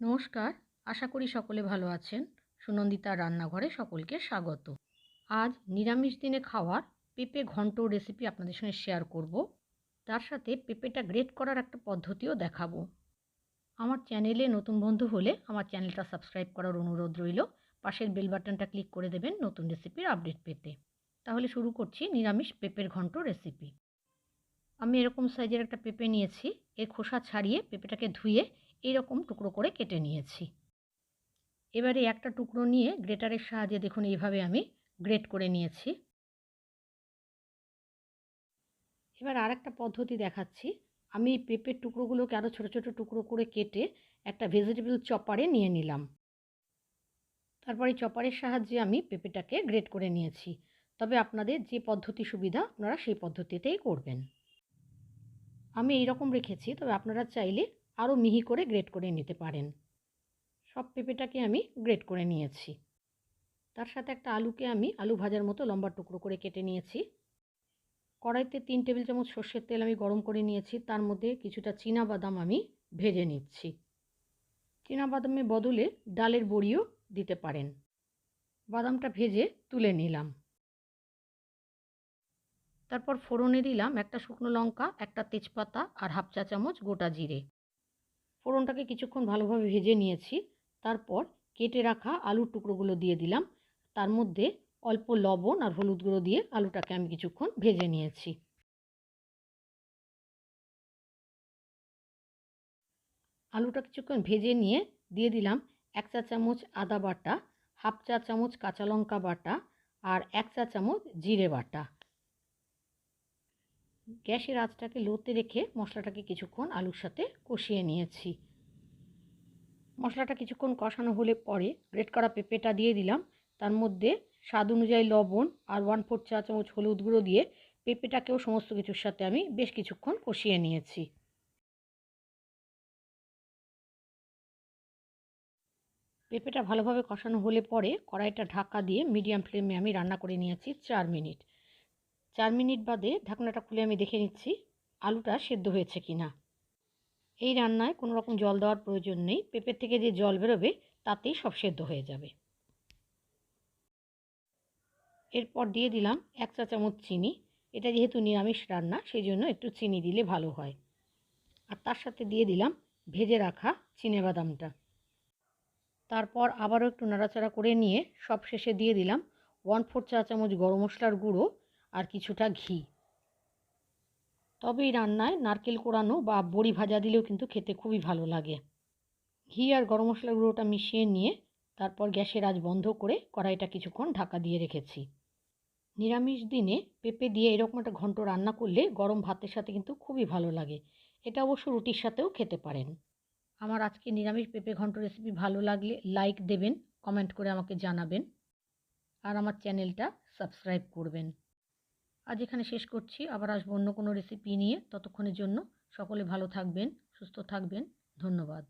নমস্কার, আশা করি সকলে ভালো আছেন। সুনন্দিতার রান্নাঘরে সকলকে স্বাগত। আজ নিরামিষ দিনে খাওয়ার পেঁপে ঘন্ট রেসিপি আপনাদের সঙ্গে শেয়ার করব। তার সাথে পেঁপেটা গ্রেট করার একটা পদ্ধতিও দেখাবো। আমার চ্যানেলে নতুন বন্ধু হলে আমার চ্যানেলটা সাবস্ক্রাইব করার অনুরোধ রইল। পাশের বেল বাটনটা ক্লিক করে দেবেন নতুন রেসিপির আপডেট পেতে। তাহলে শুরু করছি নিরামিষ পেঁপের ঘন্ট রেসিপি আমি এরকম সাইজের একটা পেঁপে নিয়েছি। এর খোসা ছাড়িয়ে পেঁপেটাকে ধুয়ে এরকম টুকরো করে কেটে নিয়েছি। এবারে একটা টুকরো নিয়ে গ্রেটারের সাহায্যে দেখুন এইভাবে আমি গ্রেট করে নিয়েছি। এবার আর একটা পদ্ধতি দেখাচ্ছি। আমি পেঁপের টুকরোগুলোকে আরও ছোটো ছোটো টুকরো করে কেটে একটা ভেজিটেবল চপারে নিয়ে নিলাম। তারপরে চপারের সাহায্যে আমি পেঁপেটাকে গ্রেট করে নিয়েছি। তবে আপনাদের যে পদ্ধতি সুবিধা, আপনারা সেই পদ্ধতিতেই করবেন। আমি এই রকম রেখেছি, তবে আপনারা চাইলে আরও মিহি করে গ্রেট করে নিতে পারেন। সব পেঁপেটাকে আমি গ্রেট করে নিয়েছি। তার সাথে একটা আলুকে আমি আলু ভাজার মতো লম্বা টুকরো করে কেটে নিয়েছি। কড়াইতে তিন টেবিল চামচ সর্ষের তেল আমি গরম করে নিয়েছি। তার মধ্যে কিছুটা চীনা বাদাম আমি ভেজে নিচ্ছি। চীনা বাদামের বদলে ডালের বড়িও দিতে পারেন। বাদামটা ভেজে তুলে নিলাম। তারপর ফোড়নে দিলাম একটা শুকনো লঙ্কা, একটা তেজপাতা আর হাফ চা চামচ গোটা জিরে। ফোড়নটাকে কিছুক্ষণ ভালোভাবে ভেজে নিয়েছি। তারপর কেটে রাখা আলুর টুকরোগুলো দিয়ে দিলাম। তার মধ্যে অল্প লবণ আর হলুদ গুঁড়ো দিয়ে আলুটাকে আমি কিছুক্ষণ ভেজে নিয়েছি। আলুটা কিছুক্ষণ ভেজে নিয়ে দিয়ে দিলাম এক চা চামচ আদা বাটা, হাফ চা চামচ কাঁচা লঙ্কা বাটা আর এক চা চামচ জিরে বাটা। গ্যাসের আঁচটাকে লোতে রেখে মশলাটাকে কিছুক্ষণ আলুর সাথে কষিয়ে নিয়েছি। মশলাটা কিছুক্ষণ কষানো হলে পরে গ্রেট করা পেঁপেটা দিয়ে দিলাম। তার মধ্যে স্বাদ অনুযায়ী লবণ আর ওয়ান ফোর চা চামচ হলুদ গুঁড়ো দিয়ে পেঁপেটাকেও সমস্ত কিছুর সাথে আমি বেশ কিছুক্ষণ কষিয়ে নিয়েছি। পেঁপেটা ভালোভাবে কষানো হলে পরে কড়াইটা ঢাকা দিয়ে মিডিয়াম ফ্লেমে আমি রান্না করে নিয়েছি চার মিনিট। চার মিনিট বাদে ঢাকনাটা খুলে আমি দেখে নিচ্ছি আলুটা সেদ্ধ হয়েছে কি না এই রান্নায় কোনো রকম জল দেওয়ার প্রয়োজন নেই, পেঁপের থেকে যে জল বেরোবে তাতেই সব সেদ্ধ হয়ে যাবে। এরপর দিয়ে দিলাম এক চা চামচ চিনি। এটা যেহেতু নিরামিষ রান্না সেই জন্য একটু চিনি দিলে ভালো হয়। আর তার সাথে দিয়ে দিলাম ভেজে রাখা বাদামটা। তারপর আবারও একটু নাড়াচাড়া করে নিয়ে সব শেষে দিয়ে দিলাম ওয়ান ফোর চা চামচ গরম মশলার গুঁড়ো আর কিছুটা ঘি। তবে এই রান্নায় নারকেল কোড়ানো বা বড়ি ভাজা দিলেও কিন্তু খেতে খুবই ভালো লাগে। ঘি আর গরম মশলা গুঁড়োটা মিশিয়ে নিয়ে তারপর গ্যাসের আজ বন্ধ করে কড়াইটা কিছুক্ষণ ঢাকা দিয়ে রেখেছি। নিরামিষ দিনে পেঁপে দিয়ে এরকম একটা ঘন্ট রান্না করলে গরম ভাতের সাথে কিন্তু খুবই ভালো লাগে। এটা অবশ্য রুটির সাথেও খেতে পারেন। আমার আজকে নিরামিষ পেঁপে ঘন্ট রেসিপি ভালো লাগলে লাইক দেবেন কমেন্ট করে আমাকে জানাবেন। আর আমার চ্যানেলটা সাবস্ক্রাইব করবেন। আজ এখানে শেষ করছি। আবার আসব অন্য কোনো রেসিপি নিয়ে। ততক্ষণের জন্য সকলে ভালো থাকবেন, সুস্থ থাকবেন। ধন্যবাদ।